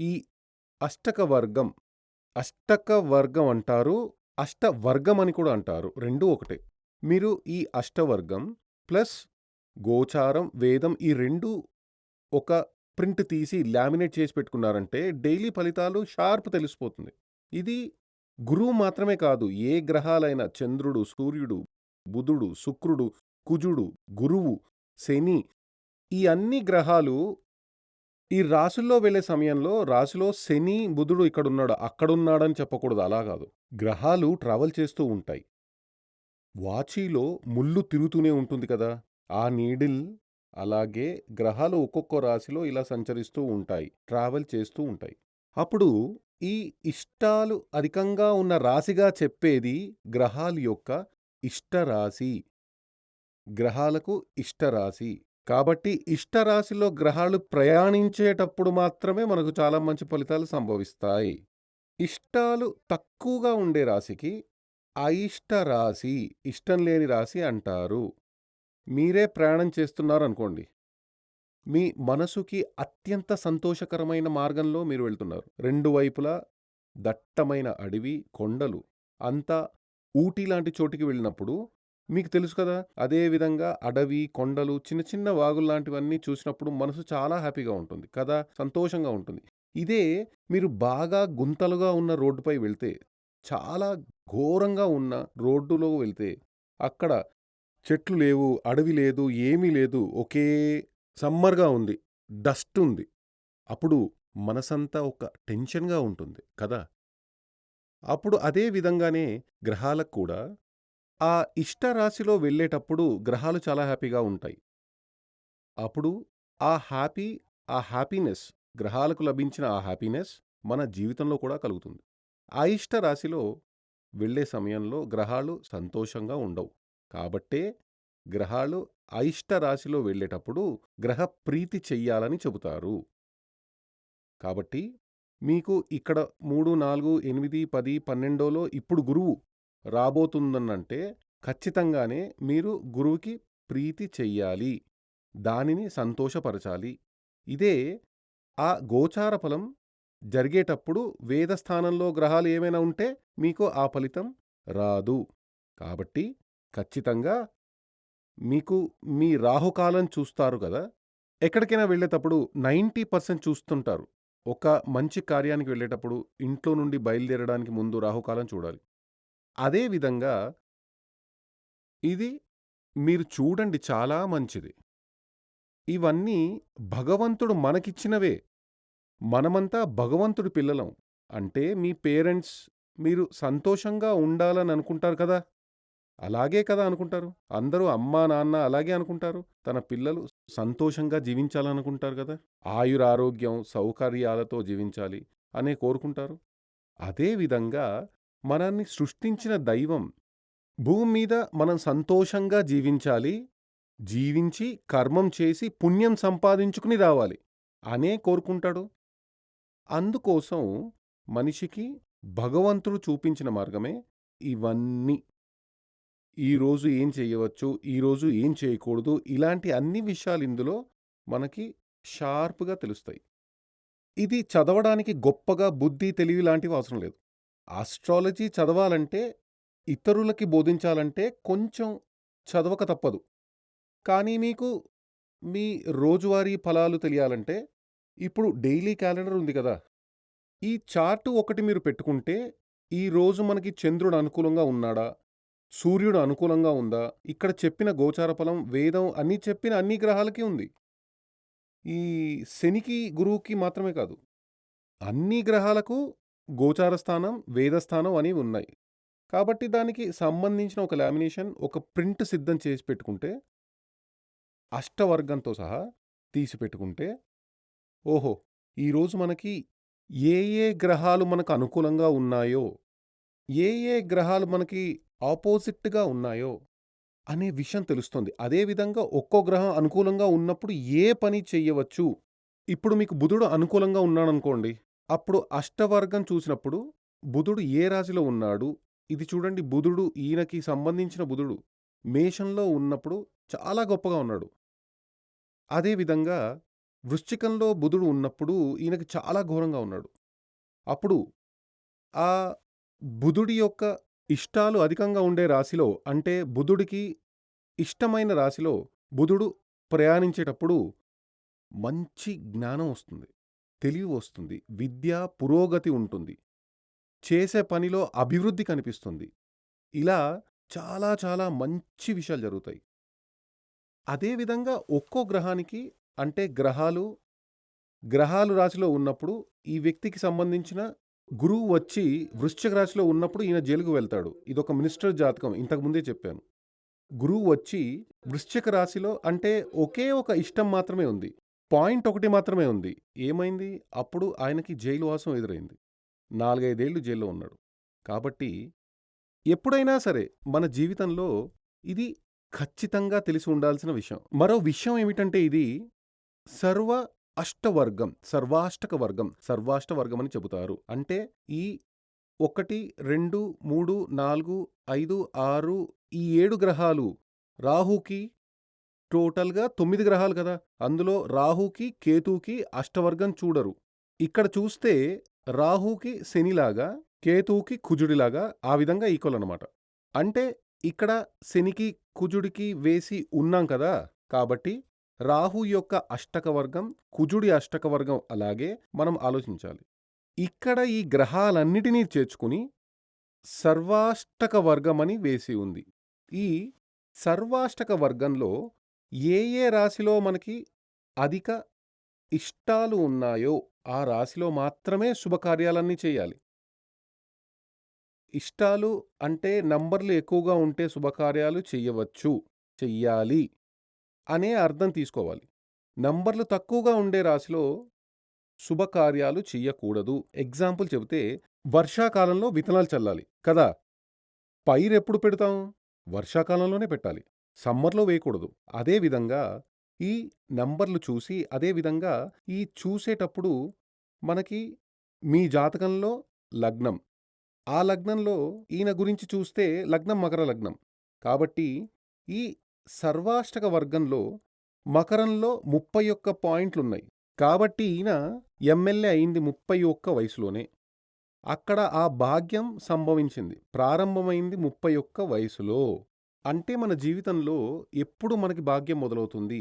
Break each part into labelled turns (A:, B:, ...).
A: ఈ అష్టకవర్గం అష్టకవర్గం అంటారు. అష్టవర్గం అని కూడా అంటారు. రెండూ ఒకటే. మీరు ఈ అష్టవర్గం ప్లస్ గోచారం, వేదం ఈ రెండు ఒక ప్రింట్ తీసి లామినేట్ చేసి పెట్టుకున్నారంటే డైలీ ఫలితాలు షార్ప్ తెలిసిపోతుంది. ఇది గురువు మాత్రమే కాదు. ఏ గ్రహాలైన చంద్రుడు, సూర్యుడు, బుధుడు, శుక్రుడు, కుజుడు, గురువు, శని ఈ అన్ని గ్రహాలు ఈ రాసుల్లో వెళ్ళే సమయంలో రాశిలో శని, బుధుడు ఇక్కడున్నాడు, అక్కడున్నాడని చెప్పకూడదు. అలా కాదు. గ్రహాలు ట్రావెల్ చేస్తూ ఉంటాయి. వాచీలో ముళ్ళు తిరుగుతూనే ఉంటుంది కదా! ఆ నీడిల్ అలాగే గ్రహాలు ఒక్కొక్క రాశిలో ఇలా సంచరిస్తూ ఉంటాయి. ట్రావెల్ చేస్తూ ఉంటాయి. అప్పుడు ఈ ఇష్టాలు అధికంగా ఉన్న రాశిగా చెప్పేది గ్రహాల యొక్క ఇష్టరాశి. గ్రహాలకు ఇష్టరాశి. కాబట్టి ఇష్టరాశిలో గ్రహాలు ప్రయాణించేటప్పుడు మాత్రమే మనకు చాలా మంచి ఫలితాలు సంభవిస్తాయి. ఇష్టాలు తక్కువగా ఉండే రాశికి అయిష్ట రాశి, ఇష్టం లేని రాశి అంటారు. మీరే ప్రయాణం చేస్తున్నారనుకోండి. మీ మనసుకి అత్యంత సంతోషకరమైన మార్గంలో మీరు వెళ్తున్నారు. రెండు వైపులా దట్టమైన అడవి, కొండలు అంతా ఊటీ లాంటి చోటికి వెళ్ళినప్పుడు మీకు తెలుసు కదా! అదే విధంగా అడవి, కొండలు, చిన్న చిన్న వాగుల్లాంటివన్నీ చూసినప్పుడు మనసు చాలా హ్యాపీగా ఉంటుంది కదా! సంతోషంగా ఉంటుంది. ఇదే మీరు బాగా గుంతలుగా ఉన్న రోడ్డుపై వెళ్తే, చాలా ఘోరంగా ఉన్న రోడ్డులో వెళ్తే, అక్కడ చెట్లు లేవు, అడవి లేదు, ఏమీ లేదు. ఒకే సమ్మర్‌గా ఉంది. డస్ట్ ఉంది. అప్పుడు మనసంతా ఒక టెన్షన్‌గా ఉంటుంది కదా! అప్పుడు అదే విధంగానే గ్రహాలకు కూడా ఆ ఇష్ట రాశిలో వెళ్ళేటప్పుడు గ్రహాలు చాలా హ్యాపీగా ఉంటాయి. అప్పుడు ఆ హ్యాపీ, ఆ హ్యాపీనెస్ గ్రహాలకు లభించిన ఆ హ్యాపీనెస్ మన జీవితంలో కూడా కలుగుతుంది. అయిష్ట రాశిలో వెళ్ళే సమయంలో గ్రహాలు సంతోషంగా ఉండవు. కాబట్టే గ్రహాలు అయిష్ట రాశిలో వెళ్ళేటప్పుడు గ్రహ ప్రీతి చెయ్యాలని చెబుతారు. కాబట్టి మీకు ఇక్కడ 3, 4, 8, 10, 12లో ఇప్పుడు గురువు రాబోతుందనంటే ఖచ్చితంగానే మీరు గురువుకి ప్రీతి చెయ్యాలి. దానిని సంతోషపరచాలి. ఇదే ఆ గోచార ఫలం జరిగేటప్పుడు వేద స్థానంలో గ్రహాలు ఏమైనా ఉంటే మీకు ఆ ఫలితం రాదు. కాబట్టి ఖచ్చితంగా మీకు మీ రాహుకాలం చూస్తారు కదా ఎక్కడికైనా వెళ్ళేటప్పుడు 90% చూస్తుంటారు. ఒక మంచి కార్యానికి వెళ్ళేటప్పుడు ఇంట్లో నుండి బయలుదేరడానికి ముందు రాహుకాలం చూడాలి. అదే విధంగా ఇది మీరు చూడండి చాలా మంచిది. ఇవన్నీ భగవంతుడు మనకిచ్చినవే. మనమంతా భగవంతుడి పిల్లలం. అంటే మీ పేరెంట్స్ మీరు సంతోషంగా ఉండాలని అనుకుంటారు కదా! అలాగే కదా అనుకుంటారు. అందరూ అమ్మా, నాన్న అలాగే అనుకుంటారు. తన పిల్లలు సంతోషంగా జీవించాలనుకుంటారు కదా! ఆయురారోగ్యం, సౌకర్యాలతో జీవించాలి అనే కోరుకుంటారు. అదే విధంగా మనల్ని సృష్టించిన దైవం భూమి మీద మనం సంతోషంగా జీవించాలి. జీవించి కర్మం చేసి పుణ్యం సంపాదించుకుని రావాలి అనే కోరుకుంటాడు. అందుకోసం మనిషికి భగవంతుడు చూపించిన మార్గమే ఇవన్నీ. ఈరోజు ఏం చేయవచ్చు, ఈరోజు ఏం చేయకూడదు ఇలాంటి అన్ని విషయాలు ఇందులో మనకి షార్ప్‌గా తెలుస్తాయి. ఇది చదవడానికి గొప్పగా బుద్ధి, తెలివి లాంటివి అవసరం లేదు. ఆస్ట్రాలజీ చదవాలంటే, ఇతరులకి బోధించాలంటే కొంచెం చదవక తప్పదు. కానీ మీకు మీ రోజువారీ ఫలాలు తెలియాలంటే ఇప్పుడు డైలీ క్యాలెండర్ ఉంది కదా! ఈ చార్ట్ ఒకటి మీరు పెట్టుకుంటే ఈరోజు మనకి చంద్రుడు అనుకూలంగా ఉన్నాడా? సూర్యుడు అనుకూలంగా ఉందా? ఇక్కడ చెప్పిన గోచార ఫలం, వేదం అన్నీ చెప్పిన అన్ని గ్రహాలకి ఉంది. ఈ శనికి, గురువుకి మాత్రమే కాదు. అన్ని గ్రహాలకు గోచార స్థానం, వేదస్థానం అని ఉన్నాయి. కాబట్టి దానికి సంబంధించిన ఒక లామినేషన్, ఒక ప్రింట్ సిద్ధం చేసి పెట్టుకుంటే అష్టవర్గంతో సహా తీసి పెట్టుకుంటే ఓహో! ఈరోజు మనకి ఏ ఏ గ్రహాలు మనకు అనుకూలంగా ఉన్నాయో, ఏ ఏ గ్రహాలు మనకి ఆపోజిట్‌గా ఉన్నాయో అనే విషయం తెలుస్తుంది. అదే విధంగా ఒక్కో గ్రహం అనుకూలంగా ఉన్నప్పుడు ఏ పని చెయ్యవచ్చు. ఇప్పుడు మీకు బుధుడు అనుకూలంగా ఉన్నాడనుకోండి. అప్పుడు అష్టవర్గం చూసినప్పుడు బుధుడు ఏ రాశిలో ఉన్నాడు? ఇది చూడండి బుధుడు ఈయనకి సంబంధించిన బుధుడు మేషంలో ఉన్నప్పుడు చాలా గొప్పగా ఉన్నాడు. అదేవిధంగా వృశ్చికంలో బుధుడు ఉన్నప్పుడు ఈయనకి చాలా ఘోరంగా ఉన్నాడు. అప్పుడు ఆ బుధుడి యొక్క ఇష్టాలు అధికంగా ఉండే రాశిలో అంటే బుధుడికి ఇష్టమైన రాశిలో బుధుడు ప్రయాణించేటప్పుడు మంచి జ్ఞానం వస్తుంది. తెలివి వస్తుంది. విద్య పురోగతి ఉంటుంది. చేసే పనిలో అభివృద్ధి కనిపిస్తుంది. ఇలా చాలా చాలా మంచి విషయాలు జరుగుతాయి. అదేవిధంగా ఒక్కో గ్రహానికి అంటే గ్రహాలు, గ్రహాలు రాశిలో ఉన్నప్పుడు ఈ వ్యక్తికి సంబంధించిన గురువు వచ్చి వృశ్చిక రాశిలో ఉన్నప్పుడు ఈయన జైలుకు వెళ్తాడు. ఇదొక మినిస్టర్ జాతకం ఇంతకు ముందే చెప్పాను. గురువు వచ్చి వృశ్చిక రాశిలో అంటే ఒకే ఒక ఇష్టం మాత్రమే ఉంది. పాయింట్ ఒకటి మాత్రమే ఉంది. ఏమైంది? అప్పుడు ఆయనకి జైలు వాసం ఎదురైంది. నాలుగైదేళ్ళు జైల్‌లో ఉన్నాడు. కాబట్టి ఎప్పుడైనా సరే మన జీవితంలో ఇది ఖచ్చితంగా తెలిసి ఉండాల్సిన విషయం. మరో విషయం ఏమిటంటే ఇది సర్వ అష్టవర్గం, సర్వాష్టక వర్గం, సర్వాష్ట వర్గం అని చెబుతారు. అంటే ఈ 1, 2, 3, 4, 5, 6 ఈ ఏడు గ్రహాలు రాహుకి టోటల్‌గా తొమ్మిది గ్రహాలు కదా! అందులో రాహుకి, కేతుకి అష్టవర్గం చూడరు. ఇక్కడ చూస్తే రాహుకి శనిలాగా, కేతువుకి కుజుడిలాగా ఆ విధంగా ఈక్వల్ అనమాట. అంటే ఇక్కడ శనికి, కుజుడికి వేసి ఉన్నాం కదా! కాబట్టి రాహు యొక్క అష్టక వర్గం, కుజుడి అష్టక వర్గం అలాగే మనం ఆలోచించాలి. ఇక్కడ ఈ గ్రహాలన్నిటినీ చేర్చుకుని సర్వాష్టక వర్గమని వేసి ఉంది. ఈ సర్వాష్టక వర్గంలో ఏ ఏ రాశిలో మనకి అధిక ఇష్టాలు ఉన్నాయో ఆ రాశిలో మాత్రమే శుభకార్యాలన్నీ చేయాలి. ఇష్టాలు అంటే నంబర్లు ఎక్కువగా ఉంటే శుభకార్యాలు చెయ్యవచ్చు, చెయ్యాలి అనే అర్థం తీసుకోవాలి. నంబర్లు తక్కువగా ఉండే రాశిలో శుభకార్యాలు చెయ్యకూడదు. ఎగ్జాంపుల్ చెబితే వర్షాకాలంలో విత్తనాలు చల్లాలి కదా! పైరెప్పుడు పెడతాం? వర్షాకాలంలోనే పెట్టాలి. సమ్మర్‌లో వేయకూడదు. అదే విధంగా ఈ నంబర్లు చూసి అదే విధంగా ఈ చూసేటప్పుడు మనకి మీ జాతకంలో లగ్నం. ఆ లగ్నంలో ఈయన గురించి చూస్తే లగ్నం మకర లగ్నం. కాబట్టి ఈ సర్వాష్టక వర్గంలో మకరంలో 31 పాయింట్లున్నాయి. కాబట్టి ఈయన ఎమ్మెల్యే అయింది 31 వయసులోనే. అక్కడ ఆ భాగ్యం సంభవించింది. ప్రారంభమైంది 31 వయసులో. అంటే మన జీవితంలో ఎప్పుడు మనకి భాగ్యం మొదలవుతుంది?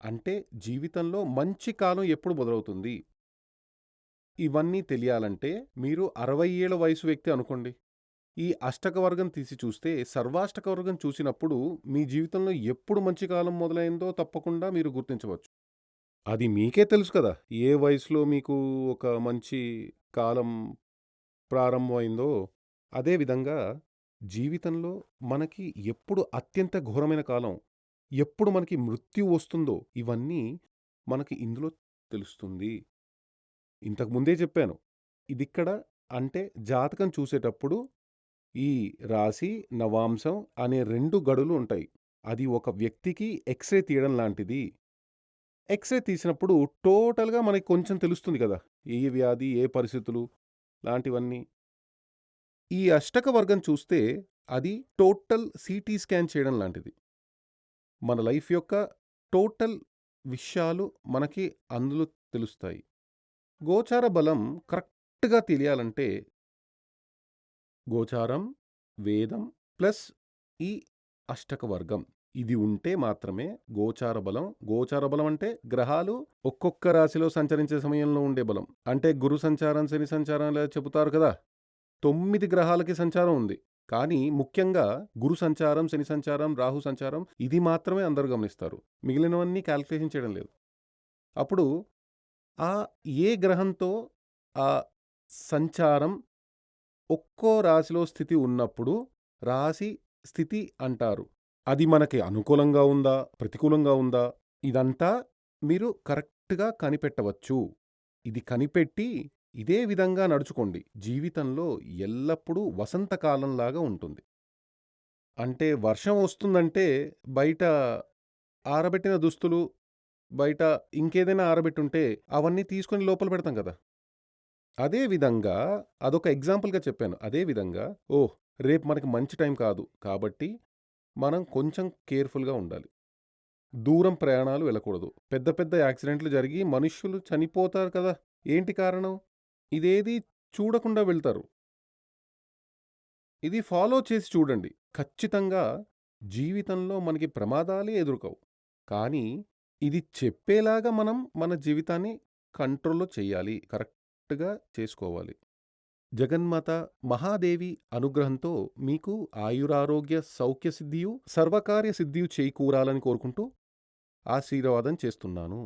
A: అంటే జీవితంలో మంచి కాలం ఎప్పుడు మొదలవుతుంది? ఇవన్నీ తెలియాలంటే మీరు 60 ఏళ్ళ వయసు వ్యక్తి అనుకోండి. ఈ అష్టక వర్గం తీసి చూస్తే సర్వాష్టక వర్గం చూసినప్పుడు మీ జీవితంలో ఎప్పుడు మంచి కాలం మొదలైందో తప్పకుండా మీరు గుర్తించవచ్చు. అది మీకే తెలుసు కదా! ఏ వయసులో మీకు ఒక మంచి కాలం ప్రారంభమైందో. అదే విధంగా జీవితంలో మనకి ఎప్పుడు అత్యంత ఘోరమైన కాలం, ఎప్పుడు మనకి మృత్యు వస్తుందో ఇవన్నీ మనకి ఇందులో తెలుస్తుంది. ఇంతకు ముందే చెప్పాను. ఇదిక్కడ అంటే జాతకం చూసేటప్పుడు ఈ రాశి, నవాంశం అనే రెండు గడులు ఉంటాయి. అది ఒక వ్యక్తికి ఎక్స్‌రే తీయడం లాంటిది. ఎక్స్‌రే తీసినప్పుడు టోటల్‌గా మనకి కొంచెం తెలుస్తుంది కదా! ఏ వ్యాధి, ఏ పరిస్థితులు లాంటివన్నీ. ఈ అష్టక వర్గం చూస్తే అది టోటల్ సీటీ స్కాన్ చేయడం లాంటిది. మన లైఫ్ యొక్క టోటల్ విషయాలు మనకి అందులో తెలుస్తాయి. గోచార బలం కరెక్ట్‌గా తెలియాలంటే గోచారం, వేదం ప్లస్ ఈ అష్టక వర్గం ఇది ఉంటే మాత్రమే గోచార బలం. గోచార బలం అంటే గ్రహాలు ఒక్కొక్క రాశిలో సంచరించే సమయంలో ఉండే బలం. అంటే గురు సంచారం, శని సంచారం లేదా చెబుతారు కదా! తొమ్మిది గ్రహాలకి సంచారం ఉంది. కానీ ముఖ్యంగా గురు సంచారం, శని సంచారం, రాహు సంచారం ఇది మాత్రమే అందరూ గమనిస్తారు. మిగిలినవన్నీ క్యాల్కులేషన్ చేయడం లేదు. అప్పుడు ఆ ఏ గ్రహంతో ఆ సంచారం ఒక్కో రాశిలో స్థితి ఉన్నప్పుడు రాశి స్థితి అంటారు. అది మనకి అనుకూలంగా ఉందా? ప్రతికూలంగా ఉందా? ఇదంతా మీరు కరెక్ట్‌గా కనిపెట్టవచ్చు. ఇది కనిపెట్టి ఇదే విధంగా నడుచుకోండి. జీవితంలో ఎల్లప్పుడూ వసంతకాలంలాగా ఉంటుంది. అంటే వర్షం వస్తుందంటే బయట ఆరబెట్టిన దుస్తులు, బయట ఇంకేదైనా ఆరబెట్టుంటే అవన్నీ తీసుకొని లోపల పెడతాం కదా! అదే విధంగా అదొక ఎగ్జాంపుల్‌గా చెప్పాను. అదే విధంగా ఓహ్! రేపు మనకి మంచి టైం కాదు. కాబట్టి మనం కొంచెం కేర్‌ఫుల్‌గా ఉండాలి. దూరం ప్రయాణాలు వెళ్ళకూడదు. పెద్ద పెద్ద యాక్సిడెంట్లు జరిగి మనుషులు చనిపోతారు కదా! ఏంటి కారణం? ఇదేదీ చూడకుండా వెళ్తారు. ఇది ఫాలో చేసి చూడండి. ఖచ్చితంగా జీవితంలో మనకి ప్రమాదాలే ఎదురుకావు. కానీ ఇది చెప్పేలాగా మనం మన జీవితాన్ని కంట్రోల్‌లో చెయ్యాలి. కరెక్ట్‌గా చేసుకోవాలి. జగన్మాత మహాదేవి అనుగ్రహంతో మీకు ఆయురారోగ్య సౌఖ్య సిద్ధియు, సర్వకార్య సిద్ధియు చేకూరాలని కోరుకుంటూ ఆశీర్వాదం చేస్తున్నాను.